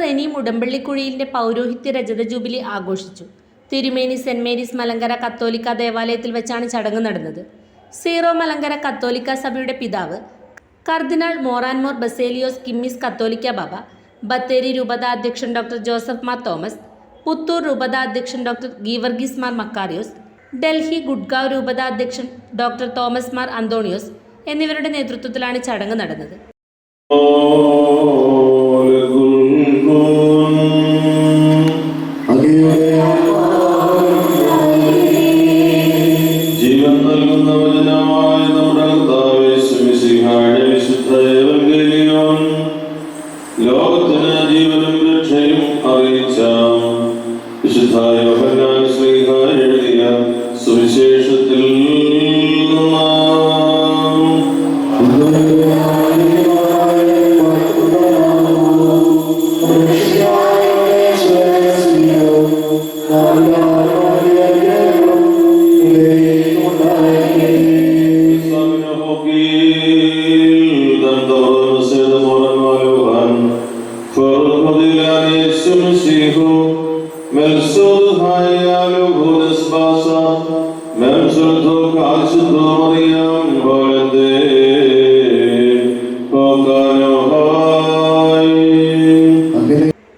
റെനി മുടമ്പള്ളിക്കുഴിയിലിന്റെ പൗരോഹിത്യ രജത ജൂബിലി ആഘോഷിച്ചു. തിരുമേനി സെന്റ് മേരീസ് മലങ്കര കത്തോലിക്ക ദേവാലയത്തിൽ വെച്ചാണ് ചടങ്ങ് നടന്നത്. സീറോ മലങ്കര കത്തോലിക്ക സഭയുടെ പിതാവ് കർദിനാൾ മോറാൻമോർ ബസേലിയോസ് കിമ്മിസ് കത്തോലിക്ക ബാബ ബത്തേരി രൂപത അധ്യക്ഷൻ doctor Joseph Mar Thomas Puthur രൂപത അധ്യക്ഷൻ ഡോക്ടർ ഗീവർഗീസ് മാർ മക്കാരിയോസ് ഡൽഹി ഗുഡ്ഗാവ് രൂപത അധ്യക്ഷൻ ഡോക്ടർ തോമസ് മാർ അന്തോണിയോസ് എന്നിവരുടെ നേതൃത്വത്തിലാണ് ചടങ്ങ് നടന്നത്.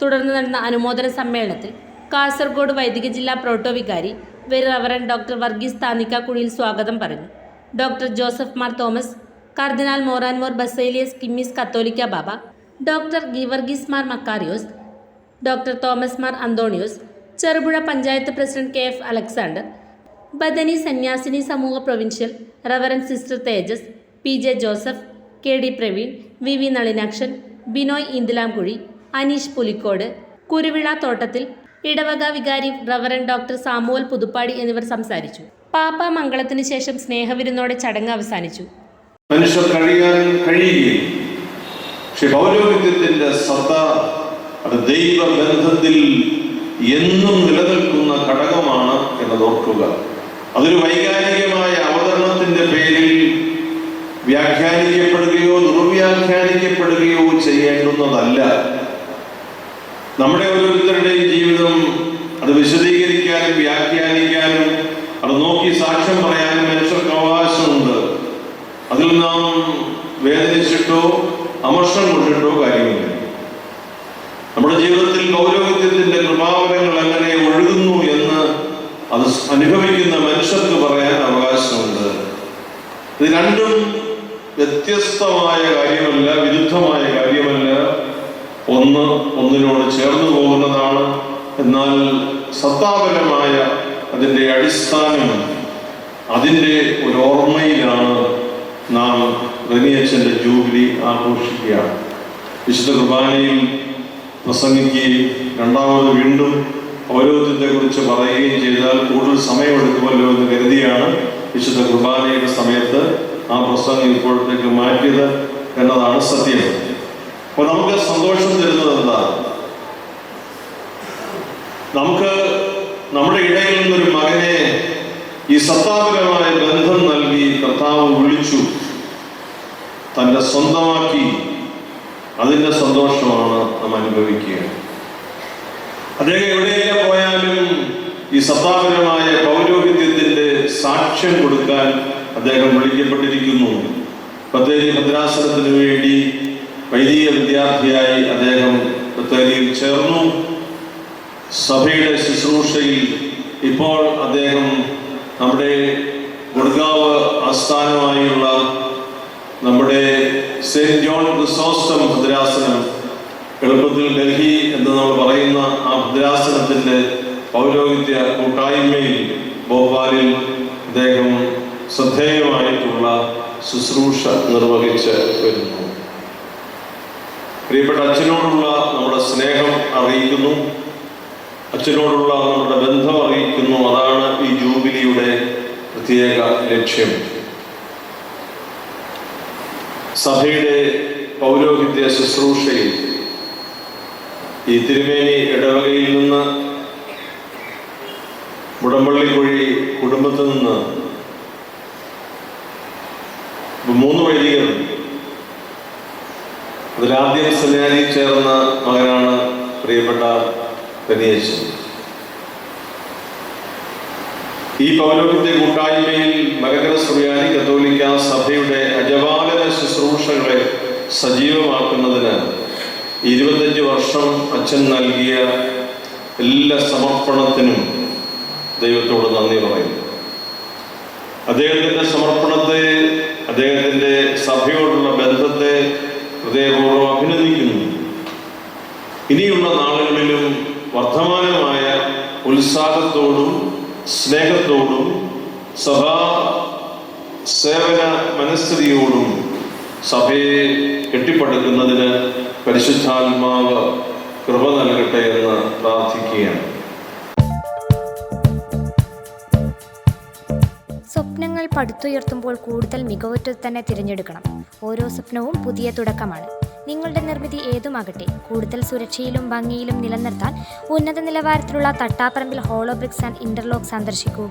തുടർന്ന് നടന്ന അനുമോദന സമ്മേളനത്തിൽ കാസർഗോഡ് വൈദിക ജില്ലാ പ്രോട്ടോ വികാരി very reverend reverend doctor Varghese Thanikkakuzhiyil സ്വാഗതം പറഞ്ഞു. Doctor Joseph Mar Thomas cardinal മോറാൻമോർ ബസേലിയസ് കിമ്മിസ് കത്തോലിക്ക ബാബ doctor Geevarghese Mar മക്കാരിയോസ് doctor Thomas Mar Antonios Cherupuzha panchayat president K F Alexander Bethany സന്യാസിനി സമൂഹ provincial reverend sister Tejas P J Joseph K D Praveen V V Nalinakshan Binoy Indilamkuzhi Aneesh Pulikkode Kuruvila Thottathil ഇടവക വികാരി reverend doctor Samuel Puthuppadi എന്നിവർ സംസാരിച്ചു. പാപ്പ മംഗളത്തിന് ശേഷം സ്നേഹവിരുന്നോടെ ചടങ്ങ് അവസാനിച്ചു. മനുഷ്യർ കഴിയാൻ കഴിയുകയും പക്ഷെ പൗരോഹിത്യത്തിന്റെ സത്ത അത് ദൈവബന്ധത്തിൽ എന്നും നിലനിൽക്കുന്ന ഘടകമാണ് എന്ന് ഓർക്കുക. അതൊരു വൈകാരികമായ അവതരണത്തിന്റെ പേരിൽ വ്യാഖ്യാനിക്കപ്പെടുകയോ ദുർവ്യാഖ്യാനിക്കപ്പെടുകയോ ചെയ്യേണ്ടുന്നതല്ല. നമ്മുടെ ഓരോരുത്തരുടെയും ജീവിതം അത് വിശദീകരിക്കാനും വ്യാഖ്യാനിക്കാനും അത് നോക്കി സാക്ഷ്യം പറയാനും മനുഷ്യർക്ക് അവകാശമുണ്ട് അതിൽ നാം വേദനിച്ചിട്ടോ അമർഷം കൊണ്ടിട്ടോ കാര്യമില്ല നമ്മുടെ ജീവിതത്തിൽ കൃപാവരങ്ങൾ എങ്ങനെ ഒഴുകുന്നു എന്ന് അത് അനുഭവിക്കുന്ന മനുഷ്യർക്ക് പറയാൻ അവകാശമുണ്ട്. ഇത് രണ്ടും വ്യത്യസ്തമായ കാര്യമല്ല വിരുദ്ധമായ കാര്യമല്ല. ഒന്ന് ഒന്നിനോട് ചേർന്നു പോകുന്നതാണ്. എന്നാൽ സത്താപരമായ അതിന്റെ അടിസ്ഥാനം അതിന്റെ ഒരു ഓർമ്മയിലാണ് നാം റനിയച്ചന്റെ ജൂബിലി ആഘോഷിക്കുകയാണ്. വിശുദ്ധ കുർബാനയിൽ പ്രസംഗിക്കുകയും രണ്ടാമത് വീണ്ടും പൗരോഹിത്യത്തെ കുറിച്ച് പറയുകയും ചെയ്താൽ കൂടുതൽ സമയമെടുക്കുമല്ലോ എന്ന് കരുതിയാണ് വിശുദ്ധ കുർബാനയുടെ സമയത്ത് ആ പ്രസംഗം ഇപ്പോഴത്തേക്ക് മാറ്റിയത് എന്നതാണ് സത്യം. അപ്പൊ നമുക്ക് സന്തോഷം തരുന്നത് എന്താ? നമുക്ക് നമ്മുടെ ഇടയിൽ നിന്നൊരു മകനെ ഈ സത്താപരമായ ബന്ധം നൽകി കർത്താവ് വിളിച്ചു. തന്റെ സ്വന്തമാക്കി. അതിന്റെ സന്തോഷമാണ്. നാം അനുഭവിക്കുക അദ്ദേഹം എവിടെയൊക്കെ പോയാലും ഈ സത്താപരമായ പൗരോഹിത്യത്തിന്റെ സാക്ഷ്യം കൊടുക്കാൻ അദ്ദേഹം വിളിക്കപ്പെട്ടിരിക്കുന്നു. ബത്തേരി ഭദ്രാസനത്തിന് വേണ്ടി വൈദിക വിദ്യാർത്ഥിയായി അദ്ദേഹം ബത്തേരിയിൽ ചേർന്നു. സഭയുടെ ശുശ്രൂഷയിൽ ഇപ്പോൾ അദ്ദേഹം നമ്മുടെ ഗുഡ്ഗാവ് ആസ്ഥാനമായുള്ള നമ്മുടെ സെന്റ് ജോൺ ക്രിസോസ്റ്റം ഭദ്രാസനം എളുപ്പത്തിൽ ഡൽഹി എന്ന് നമ്മൾ പറയുന്ന ആ ഭദ്രാസനത്തിന്റെ പൗരോഹിത്യ കൂട്ടായ്മയിൽ ഭോപ്പാലിൽ അദ്ദേഹം ശ്രദ്ധേയമായിട്ടുള്ള ശുശ്രൂഷ നിർവഹിച്ച് വരുന്നു. പ്രിയപ്പെട്ട അച്ഛനോടുള്ള നമ്മുടെ സ്നേഹം അറിയിക്കുന്നു. അച്ഛനോടുള്ള നമ്മുടെ ബന്ധം അറിയിക്കുന്നു. അതാണ് ഈ ജൂബിലിയുടെ പ്രത്യേക ലക്ഷ്യം. സഭയുടെ പൗരോഹിത്യ ശുശ്രൂഷയിൽ ഈ തിരുമേനി ഇടവകയിൽ നിന്ന് മുടമ്പള്ളിക്കുഴി കുടുംബത്തിൽ നിന്ന് മൂന്ന് വൈദികർ അതിലാദ്യം സെമിനാരിൽ ചേർന്ന മകനാണ് പ്രിയപ്പെട്ട പെരിയച്ചൻ ഈ പൗരോഹിത്യ കൂട്ടായ്മയിൽ മകര സുറിയാനി കത്തോലിക്ക സഭയുടെ അജപാലന ശുശ്രൂഷകളെ സജീവമാക്കുന്നതിന് ഇരുപത്തഞ്ച് വർഷം അച്ഛൻ നൽകിയ എല്ലാ സമർപ്പണത്തിനും ദൈവത്തോട് നന്ദി പറയുന്നു. അദ്ദേഹത്തിന്റെ സമർപ്പണത്തെ അദ്ദേഹത്തിന്റെ സഭയോടുള്ള ബന്ധത്തെ ഹൃദയപൂർവം അഭിനന്ദിക്കുന്നു. ഇനിയുള്ള നാളുകളിലും വർദ്ധമാനമായ ഉത്സാഹത്തോടും സ്നേഹത്തോടും സഭാ സേവന മനസ്ഥിതിയോടും സഭയെ കെട്ടിപ്പടുക്കുന്നതിന് പരിശുദ്ധാത്മാവ് കൃപ നൽകട്ടെ എന്ന് പ്രാർത്ഥിക്കുകയാണ്. സ്വപ്നങ്ങൾ പടുത്തുയർത്തുമ്പോൾ കൂടുതൽ മികവുറ്റത് തന്നെ തിരഞ്ഞെടുക്കണം. ഓരോ സ്വപ്നവും പുതിയ തുടക്കമാണ്. നിങ്ങളുടെ നിർമ്മിതി ഏതുമാകട്ടെ കൂടുതൽ സുരക്ഷയിലും ഭംഗിയിലും നിലനിർത്താൻ ഉന്നത നിലവാരത്തിലുള്ള തട്ടാപ്പറമ്പിൽ ഹോളോബ്രിക്സ് ആൻഡ് ഇന്റർലോക്ക് സന്ദർശിക്കൂ.